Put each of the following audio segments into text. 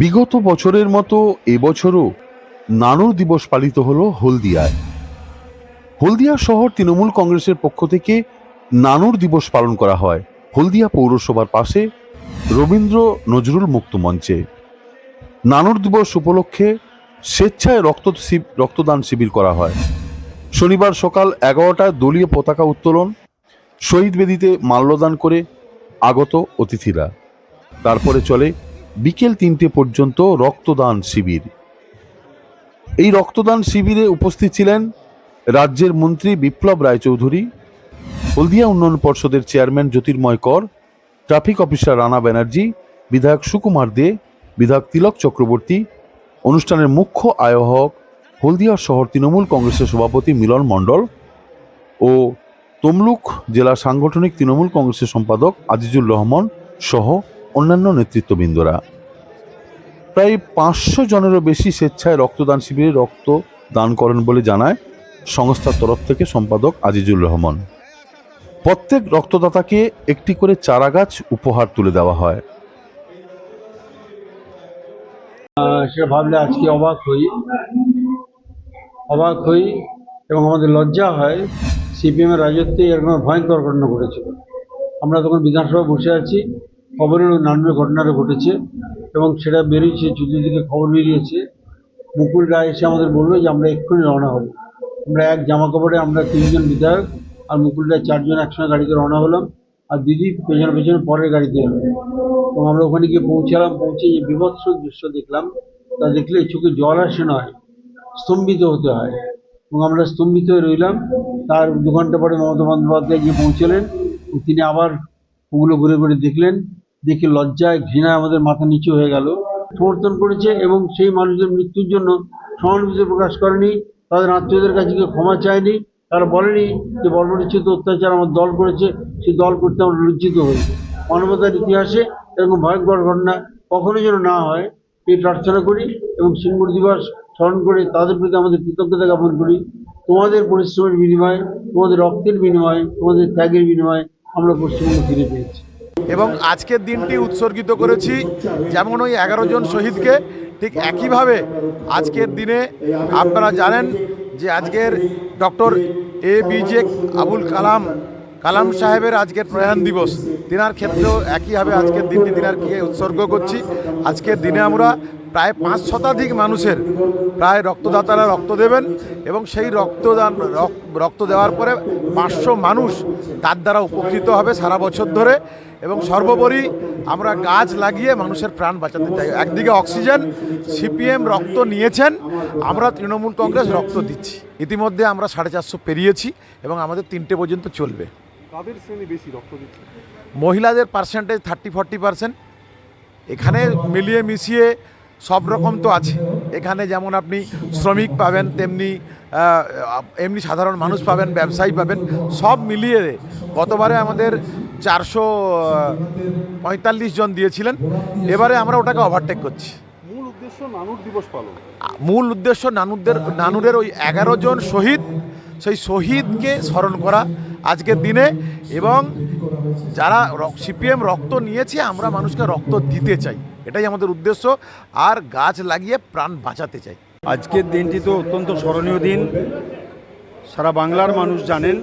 বিগত বছরের মতো এবছরও নানুর দিবস পালিত হলো হলদিয়ায়। হলদিয়া শহর তৃণমূল কংগ্রেসের পক্ষ থেকে নানুর দিবস পালন করা হয় হলদিয়া পৌরসভার পাশে রবীন্দ্র নজরুল মুক্ত মঞ্চে। নানুর দিবস উপলক্ষে স্বেচ্ছায় রক্ত রক্তদান শিবির করা হয়। শনিবার সকাল এগারোটায় দলীয় পতাকা উত্তোলন, শহীদ বেদিতে মাল্যদান করে আগত অতিথিরা। তারপরে চলে বিকেল তিনটে পর্যন্ত রক্তদান শিবির। এই রক্তদান শিবিরে উপস্থিত ছিলেন রাজ্যের মন্ত্রী বিপ্লব রায়চৌধুরী, হলদিয়া উন্নয়ন পর্ষদের চেয়ারম্যান জ্যোতির্ময় কর, ট্রাফিক অফিসার রানা ব্যানার্জি, বিধায়ক সুকুমার দে, বিধায়ক তিলক চক্রবর্তী, অনুষ্ঠানের মুখ্য আয়োহক হলদিয়া শহর তৃণমূল কংগ্রেসের সভাপতি মিলন মণ্ডল ও তমলুক জেলা সাংগঠনিক তৃণমূল কংগ্রেসের সম্পাদক আজিজুল রহমান সহ অন্যান্য নেতৃত্ববৃন্দরা। প্রায় পাঁচশো জনেরও বেশি স্বেচ্ছায় রক্তদান শিবিরে রক্ত দান করেন বলে জানায় সংস্থার তরফ থেকে সম্পাদক আজিজুর রহমান। প্রত্যেক রক্তদাতাকে একটি করে চারা গাছ উপহার তুলে দেওয়া হয়। সেটা ভাবলে আজকে অবাক হই। অবাক হই এবং আমাদের লজ্জা হয় সিপিএমের রাজত্বে এরকম ভয়ঙ্কর ঘটনা ঘটেছিল। আমরা তখন বিধানসভা বসে আছি। খবরের নানান ঘটনাটা ঘটেছে এবং সেটা বেরিয়েছে চতুর্দিকে খবর বেরিয়েছে। মুকুল রায় এসে আমাদের বলল যে আমরা এক্ষুনি রওনা হব। আমরা এক জামা কাপড়ে আমরা তিনজন বিধায়ক আর মুকুল রায় চারজন একসঙ্গে গাড়িতে রওনা হলাম আর দিদি পেছনে পেছনে পরের গাড়িতে এলো। এবং আমরা ওখানে গিয়ে পৌঁছালাম, পৌঁছে যে বিভৎস দৃশ্য দেখলাম। তা দেখলে চোখে জল আসে নয়, স্তম্ভিত হতে হয়। এবং আমরা স্তম্ভিত হয়ে রইলাম। তার দু ঘণ্টা পরে মমতা বন্দ্যোপাধ্যায় গিয়ে পৌঁছলেন। তিনি আবার ওগুলো ঘুরে ঘুরে দেখলেন। দেখে লজ্জায় ঘৃণায় আমাদের মাথা নিচু হয়ে গেল। সমর্থন করেছে এবং সেই মানুষদের মৃত্যুর জন্য সহানুভূতি প্রকাশ করেনি। তাদের আত্মীয়দের কাছে কেউ ক্ষমা চায়নি। তারা বলেনি যে বর্বরিচিত অত্যাচার আমার দল করেছে, সেই দল করতে আমরা লজ্জিত হয়েছে মানবতার ইতিহাসে এরকম ভয়ঙ্কর ঘটনা কখনোই যেন না হয়। এই প্রার্থনা করি এবং সিঙ্গুর দিবস স্মরণ করে তাদের প্রতি আমাদের কৃতজ্ঞতা জ্ঞাপন করি। তোমাদের পরিশ্রমের বিনিময়ে, তোমাদের রক্তের বিনিময়ে, তোমাদের ত্যাগের বিনিময়ে আমরা পশ্চিমবঙ্গ ফিরে পেয়েছি। এবং আজকের দিনটি উৎসর্গিত করেছি যেমন ওই এগারো জন শহীদকে, ঠিক একইভাবে আজকের দিনে আপনারা জানেন যে আজকের ডক্টর এ বিজে আবুল কালাম কালাম সাহেবের আজকের প্রয়াণ দিবস। দিনার ক্ষেত্রেও একইভাবে আজকের দিনটি দিনার তিনারকে উৎসর্গ করছি। আজকের দিনে আমরা প্রায় পাঁচ শতাধিক মানুষের প্রায় রক্তদাতারা রক্ত দেবেন এবং সেই রক্তদান রক- রক্ত দেওয়ার পরে পাঁচশো মানুষ তার দ্বারা উপকৃত হবে সারা বছর ধরে। এবং সর্বোপরি আমরা গাছ লাগিয়ে মানুষের প্রাণ বাঁচাতে চাই। একদিকে অক্সিজেন সিপিএম রক্ত নিয়েছেন আমরা তৃণমূল কংগ্রেস রক্ত দিচ্ছি। ইতিমধ্যে আমরা সাড়ে চারশো পেরিয়েছি এবং আমাদের তিনটে পর্যন্ত চলবে। কাদের শ্রেণি বেশি রক্ত দিচ্ছে? মহিলাদের পার্সেন্টেজ থার্টি ফর্টি পার্সেন্ট এখানে মিলিয়ে মিশিয়ে সব রকম তো আছে। এখানে যেমন আপনি শ্রমিক পাবেন তেমনি এমনি সাধারণ মানুষ পাবেন ব্যবসায়ী পাবেন সব মিলিয়ে গতবারে আমাদের চারশো পঁয়তাল্লিশ জন দিয়েছিলেন। এবারে আমরা ওটাকে ওভারটেক করছি। মূল উদ্দেশ্য নানুর দিবস পালন। মূল উদ্দেশ্য নানুরদের নানুরের ওই এগারো জন শহীদ সেই শহীদকে স্মরণ করা আজকের দিনে এবং যারা সিপিএম রক্ত নিয়েছে আমরা মানুষকে রক্ত দিতে চাই। এটাই আমাদের উদ্দেশ্য। আর গাছ লাগিয়ে প্রাণ বাঁচাতে চাই। আজকের দিনটি তো অত্যন্ত স্মরণীয় দিন। সারা বাংলার মানুষ জানেন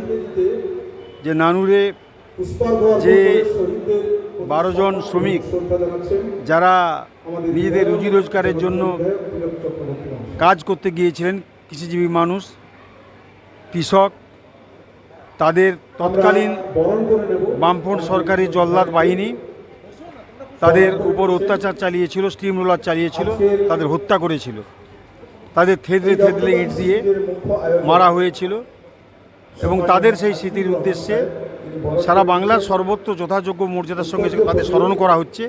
যে নানুরে যে বারো জন শ্রমিক যারা নিজেদের রুজি রোজগারের জন্য কাজ করতে গিয়েছিলেন, কৃষিজীবী মানুষ, কৃষক, তাদের তৎকালীন বামফ্রন্ট সরকারি জল্লাদ বাহিনী তাদের উপর অত্যাচার চালিয়েছিল স্টিম রোলার চালিয়েছিল, তাদের হত্যা করেছিল। তাদের থেদলে থেদলে ইট দিয়ে মারা হয়েছিল এবং তাদের সেই স্মৃতির উদ্দেশ্যে সারা বাংলার সর্বত্র যথাযোগ্য মর্যাদার সঙ্গে তাদের স্মরণ করা হচ্ছে।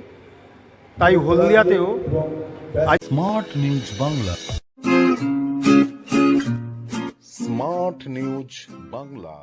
তাই হলদিয়াতেও smart news Bangla smart news Bangla